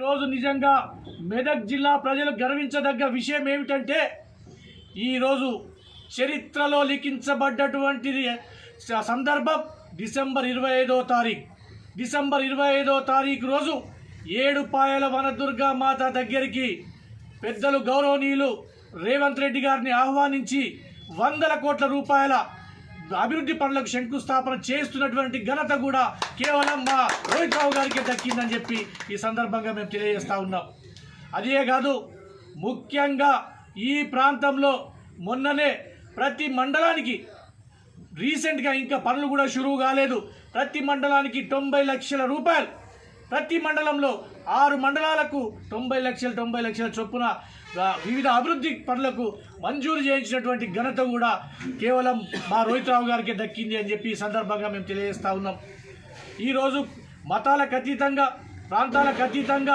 ఈరోజు నిజంగా మెదక్ జిల్లా ప్రజలు గర్వించదగ్గ విషయం ఏమిటంటే ఈరోజు చరిత్రలో లిఖించబడ్డటువంటిది స- సందర్భం డిసెంబర్ ఇరవై ఐదో తారీఖు. డిసెంబర్ ఇరవై ఐదో తారీఖు రోజు ఏడుపాయల వనదుర్గా మాత దగ్గరికి పెద్దలు గౌరవనీయులు రేవంత్ రెడ్డి గారిని ఆహ్వానించి వందల కోట్ల రూపాయల అభివృద్ధి పనులకు శంకుస్థాపన చేస్తున్నటువంటి ఘనత కూడా కేవలం మా రోహిత్ రావు గారికి దక్కిందని చెప్పి ఈ సందర్భంగా మేము తెలియజేస్తూ ఉన్నాం. అదే కాదు ముఖ్యంగా ఈ ప్రాంతంలో మొన్ననే ప్రతి మండలానికి రీసెంట్గా ఇంకా పనులు కూడా షురువు కాలేదు. ప్రతి మండలానికి తొంభై లక్షల రూపాయలు ప్రతి మండలంలో ఆరు మండలాలకు తొంభై లక్షలు తొంభై లక్షల చొప్పున వివిధ అభివృద్ధి పనులకు మంజూరు చేయించినటువంటి ఘనత కూడా కేవలం మా రోహిత్ రావు గారికి దక్కింది అని చెప్పి సందర్భంగా మేము తెలియజేస్తూ ఉన్నాం. ఈరోజు మతాలకు అతీతంగా ప్రాంతాలకు అతీతంగా